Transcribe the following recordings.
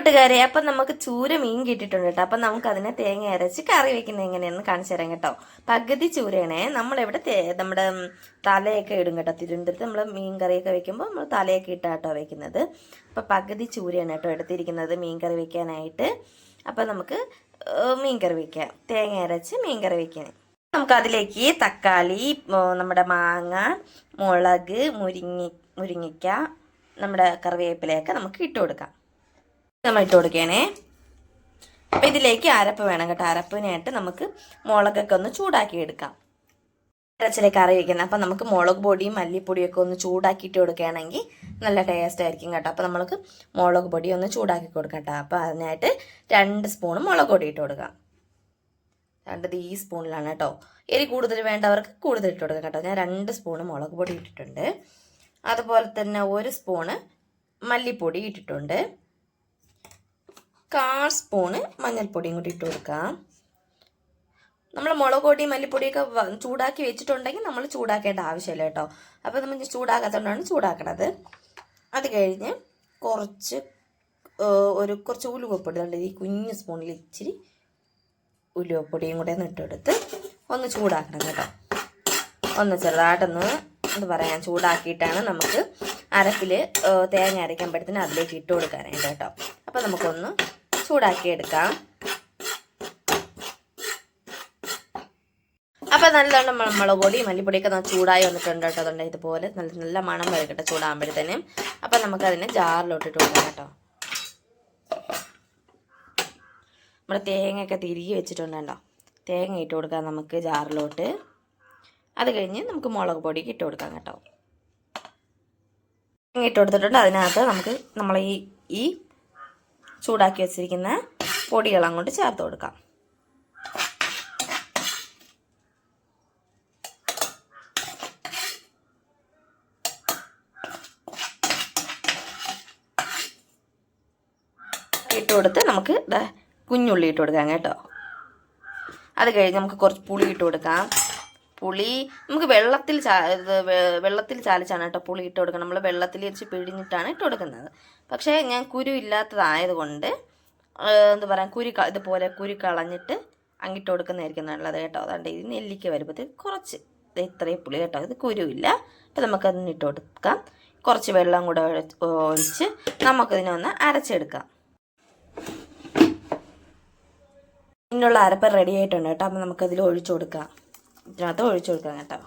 കൂട്ടുകാരെ അപ്പം നമുക്ക് ചൂര മീൻ കിട്ടിയിട്ടുണ്ട് കേട്ടോ. അപ്പം നമുക്ക് അതിനെ തേങ്ങ അരച്ച് കറി വെക്കുന്നത് എങ്ങനെയാണെന്ന് കാണിച്ചു തരാം കേട്ടോ. പകുതി ചൂരയാണേ. നമ്മളിവിടെ നമ്മുടെ തലയൊക്കെ ഇടും കേട്ടോ. തിരുവനന്തപുരത്ത് നമ്മൾ മീൻ കറിയൊക്കെ വെക്കുമ്പോൾ നമ്മൾ തലയൊക്കെ ഇട്ടാട്ടോ വെക്കുന്നത്. അപ്പം പകുതി ചൂരയാണ് കേട്ടോ എടുത്തിരിക്കുന്നത് മീൻ കറി വെക്കാനായിട്ട്. അപ്പം നമുക്ക് മീൻ കറി വെക്കാം. തേങ്ങ അരച്ച് മീൻ കറി വെക്കാൻ നമുക്ക് അതിലേക്ക് തക്കാളി നമ്മുടെ മാങ്ങ മുളക് മുരിങ്ങി മുരിങ്ങിക്ക നമ്മുടെ കറിവേപ്പിലയൊക്കെ നമുക്ക് ഇട്ട് കൊടുക്കാം. നമ്മൾ ഇട്ട് കൊടുക്കണേ അപ്പം ഇതിലേക്ക് അരപ്പ് വേണം കേട്ടോ. അരപ്പിനായിട്ട് നമുക്ക് മുളകൊക്കെ ഒന്ന് ചൂടാക്കി എടുക്കാം. ഇറച്ചിലേക്ക് കറി വയ്ക്കുന്നത് അപ്പം നമുക്ക് മുളക് പൊടിയും മല്ലിപ്പൊടിയൊക്കെ ഒന്ന് ചൂടാക്കിയിട്ട് കൊടുക്കുകയാണെങ്കിൽ നല്ല ടേസ്റ്റ് ആയിരിക്കും കേട്ടോ. അപ്പം നമുക്ക് മുളക് പൊടി ഒന്ന് ചൂടാക്കി കൊടുക്കാം കേട്ടോ. അപ്പോൾ അതിനായിട്ട് രണ്ട് സ്പൂൺ മുളക് പൊടി ഇട്ട് കൊടുക്കാം. രണ്ട് ഈ സ്പൂണിലാണ് കേട്ടോ. എരി കൂടുതൽ വേണ്ടവർക്ക് കൂടുതൽ ഇട്ട് കൊടുക്കാം കേട്ടോ. ഞാൻ രണ്ട് സ്പൂൺ മുളക് പൊടി ഇട്ടിട്ടുണ്ട്. അതുപോലെ തന്നെ ഒരു സ്പൂണ് മല്ലിപ്പൊടി ഇട്ടിട്ടുണ്ട്. കാൽ സ്പൂണ് മഞ്ഞൾപ്പൊടിയും കൂടി ഇട്ട് കൊടുക്കാം. നമ്മൾ മുളക് പൊടി മല്ലിപ്പൊടിയൊക്കെ ചൂടാക്കി വെച്ചിട്ടുണ്ടെങ്കിൽ നമ്മൾ ചൂടാക്കേണ്ട ആവശ്യമില്ല കേട്ടോ. അപ്പോൾ നമ്മൾ ചൂടാക്കാത്തതുകൊണ്ടാണ് ചൂടാക്കണത്. അത് കഴിഞ്ഞ് കുറച്ച് ഒരു കുറച്ച് ഉലുവപ്പൊടി ഈ കുഞ്ഞു സ്പൂണിൽ ഇച്ചിരി ഉലുവപ്പൊടിയും കൂടെ ഒന്ന് ഇട്ടെടുത്ത് ഒന്ന് ചൂടാക്കണം കേട്ടോ. ഒന്ന് ചെറുതായിട്ടൊന്ന് എന്താ പറയാ ചൂടാക്കിയിട്ടാണ് നമുക്ക് അരപ്പിൽ തേങ്ങ അരയ്ക്കുമ്പോഴത്തേന് അതിലേക്ക് ഇട്ട് കൊടുക്കാനായിട്ട് കേട്ടോ. അപ്പോൾ നമുക്കൊന്ന് ചൂടാക്കി എടുക്കാം അപ്പോൾ നല്ലോണം മുളക് പൊടി മല്ലിപ്പൊടിയൊക്കെ ചൂടായി വന്നിട്ടുണ്ട് കേട്ടോ. അതുകൊണ്ട് ഇതുപോലെ നല്ല നല്ല മണം വരക്കട്ടെ ചൂടാകുമ്പോഴത്തേനും. അപ്പോൾ നമുക്കതിനെ ജാറിലോട്ടിട്ട് കൊടുക്കാം കേട്ടോ. നമ്മുടെ തേങ്ങയൊക്കെ തിരികെ വെച്ചിട്ടുണ്ട് തേങ്ങ ഇട്ട് കൊടുക്കാം നമുക്ക് ജാറിലോട്ട്. അത് കഴിഞ്ഞ് നമുക്ക് മുളക് പൊടിക്ക് ഇട്ട് കൊടുക്കാം കേട്ടോ. തേങ്ങ ഇട്ട് കൊടുത്തിട്ടുണ്ട്. അതിനകത്ത് നമുക്ക് നമ്മൾ ഈ ഈ ചൂടാക്കി വെച്ചിരിക്കുന്ന പൊടികൾ അങ്ങോട്ട് ചേർത്ത് കൊടുക്കാം. ഇട്ട് കൊടുത്ത് നമുക്ക് കുഞ്ഞുള്ളി ഇട്ട് കൊടുക്കാം കേട്ടോ. അത് കഴിഞ്ഞ് നമുക്ക് കുറച്ച് പുളി ഇട്ട് കൊടുക്കാം. പുളി നമുക്ക് വെള്ളത്തിൽ വെള്ളത്തിൽ ചാലിച്ചാണ് കേട്ടോ പുളി ഇട്ട് കൊടുക്കുന്നത്. നമ്മൾ വെള്ളത്തിൽ വെച്ച് പിഴിഞ്ഞിട്ടാണ് ഇട്ട് കൊടുക്കുന്നത്. പക്ഷേ ഞാൻ കുരു ഇല്ലാത്തതായതുകൊണ്ട് എന്താ പറയുക കുരു ഇതുപോലെ കുരു കളഞ്ഞിട്ട് അങ്ങിട്ട് കൊടുക്കുന്നതായിരിക്കും നല്ലത് കേട്ടോ. അതുകൊണ്ട് ഇത് നെല്ലിക്ക വരുമ്പോഴത്തേക്ക് കുറച്ച് ഇത്രയും പുളി കേട്ടോ. ഇത് കുരുവില്ല. അപ്പോൾ നമുക്കതിന് ഇട്ട് കൊടുക്കാം. കുറച്ച് വെള്ളം കൂടെ ഒഴിച്ച് നമുക്കിതിനെ ഒന്ന് അരച്ചെടുക്കാം. ഇതിനുള്ള അരപ്പ് റെഡി ആയിട്ടുണ്ട് കേട്ടോ. അപ്പം നമുക്കതിൽ ഒഴിച്ചു കൊടുക്കാം. ഇതിനകത്ത് ഒഴിച്ചു കൊടുക്കാം കേട്ടോ.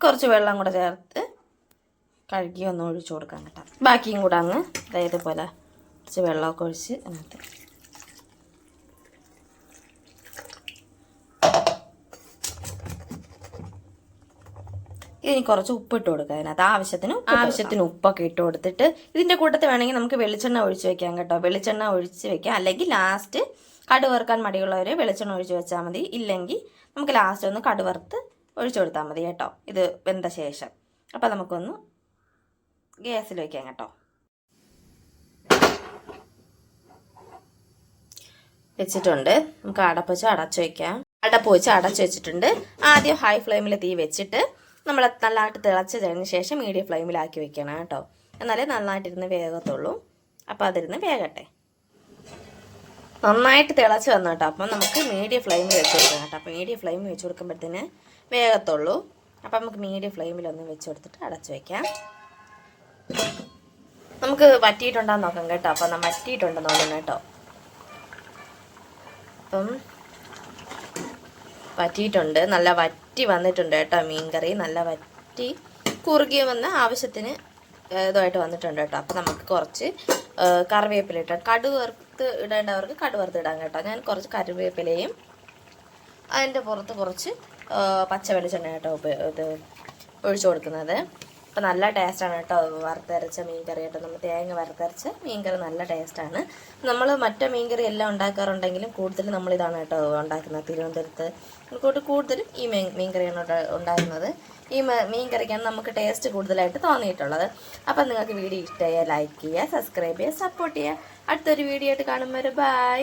കുറച്ച് വെള്ളം കൂടെ ചേർത്ത് കഴുകി ഒന്ന് ഒഴിച്ചു കൊടുക്കാം കേട്ടോ. ബാക്കിയും കൂടെ അങ്ങ് അതായത് പോലെ കുറച്ച് വെള്ളമൊക്കെ ഒഴിച്ച് അതിനകത്ത് ഇനി കുറച്ച് ഉപ്പ് ഇട്ട് കൊടുക്കുക അതിനകത്ത്. ആവശ്യത്തിന് ആവശ്യത്തിന് ഉപ്പൊക്കെ ഇട്ട് കൊടുത്തിട്ട് ഇതിന്റെ കൂട്ടത്തിൽ വേണമെങ്കിൽ നമുക്ക് വെളിച്ചെണ്ണ ഒഴിച്ച് വെക്കാം കേട്ടോ. വെളിച്ചെണ്ണ ഒഴിച്ച് വെക്കാം. അല്ലെങ്കിൽ ലാസ്റ്റ് കടുവറുക്കാൻ മടിയുള്ളവർ വെളിച്ചെണ്ണ ഒഴിച്ച് വെച്ചാൽ മതി. ഇല്ലെങ്കിൽ നമുക്ക് ലാസ്റ്റ് ഒന്ന് കടുവറുത്ത് ഒഴിച്ചു കൊടുത്താൽ മതി കേട്ടോ. ഇത് വെന്ത ശേഷം. അപ്പൊ നമുക്കൊന്ന് ഗ്യാസിൽ വെക്കാം കേട്ടോ. വെച്ചിട്ടുണ്ട്. നമുക്ക് അടപ്പ് വെച്ച് അടച്ചു വെക്കാം. അടപ്പ് വെച്ച് അടച്ചു വെച്ചിട്ടുണ്ട്. ആദ്യം ഹൈ ഫ്ലെയിമിൽ തീ വെച്ചിട്ട് നമ്മൾ നല്ലതായിട്ട് തിളച്ചതിന് ശേഷം മീഡിയം ഫ്ലെയിമിലാക്കി വെക്കണം കേട്ടോ. എന്നാലേ നന്നായിട്ടിരുന്ന് വേഗത്തുള്ളൂ അപ്പോൾ അതിരുന്ന് വേഗട്ടെ നന്നായിട്ട് തിളച്ച് വന്നു കേട്ടോ. അപ്പം നമുക്ക് മീഡിയം ഫ്ലെയിമിൽ വെച്ച് കൊടുക്കാം കേട്ടോ. അപ്പോൾ മീഡിയം ഫ്ലെയിമിൽ വെച്ച് കൊടുക്കുമ്പോഴത്തേന് വേഗത്തുള്ളൂ അപ്പം നമുക്ക് മീഡിയം ഫ്ലെയിമിലൊന്ന് വെച്ച് കൊടുത്തിട്ട് അടച്ചു വയ്ക്കാം നമുക്ക് വറ്റിയിട്ടുണ്ടാന്ന് നോക്കാം കേട്ടോ. അപ്പം നമ്മൾ വറ്റിയിട്ടുണ്ടെന്ന് തോന്നുന്നു കേട്ടോ. അപ്പം വറ്റിയിട്ടുണ്ട്. നല്ല വറ്റി വന്നിട്ടുണ്ട് കേട്ടോ മീൻകറി. നല്ല വറ്റി കുറുകി വന്ന് ആവശ്യത്തിന് ഇതുമായിട്ട് വന്നിട്ടുണ്ട് കേട്ടോ. അപ്പം നമുക്ക് കുറച്ച് കറിവേപ്പില കറിവേപ്പില ഇട്ടാൽ കടുവറുത്ത് ഇടേണ്ടവർക്ക് കടുവറുത്ത് ഇടാം കേട്ടോ. ഞാൻ കുറച്ച് കറിവേപ്പിലയും അതിന്റെ പുറത്ത് കുറച്ച് പച്ച വെളിച്ചെണ്ണ കേട്ടോ ഇത് ഒഴിച്ചു കൊടുക്കുന്നത്. അപ്പം നല്ല ടേസ്റ്റാണ് കേട്ടോ. വറുത്തരച്ച മീൻ കറി കേട്ടോ നമ്മൾ തേങ്ങ വറുത്തരച്ച മീൻ കറി നല്ല ടേസ്റ്റാണ് നമ്മൾ മറ്റേ മീൻകറി എല്ലാം ഉണ്ടാക്കാറുണ്ടെങ്കിലും കൂടുതൽ നമ്മളിതാണ് കേട്ടോ ഉണ്ടാക്കുന്നത് തിരുവനന്തപുരത്ത്. കൂട്ട് കൂടുതലും ഈ മീൻ മീൻകറിയാണ് കറിയാണ് ഉണ്ടാക്കുന്നത് ഈ മീൻ മീൻകറിക്കാണ് നമുക്ക് ടേസ്റ്റ് കൂടുതലായിട്ട് തോന്നിയിട്ടുള്ളത്. അപ്പം നിങ്ങൾക്ക് വീഡിയോ ഇഷ്ടമായ ലൈക്ക് ചെയ്യുക സബ്സ്ക്രൈബ് ചെയ്യുക സപ്പോർട്ട് ചെയ്യുക. അടുത്തൊരു വീഡിയോ ആയിട്ട് കാണുമ്പോൾ ബൈ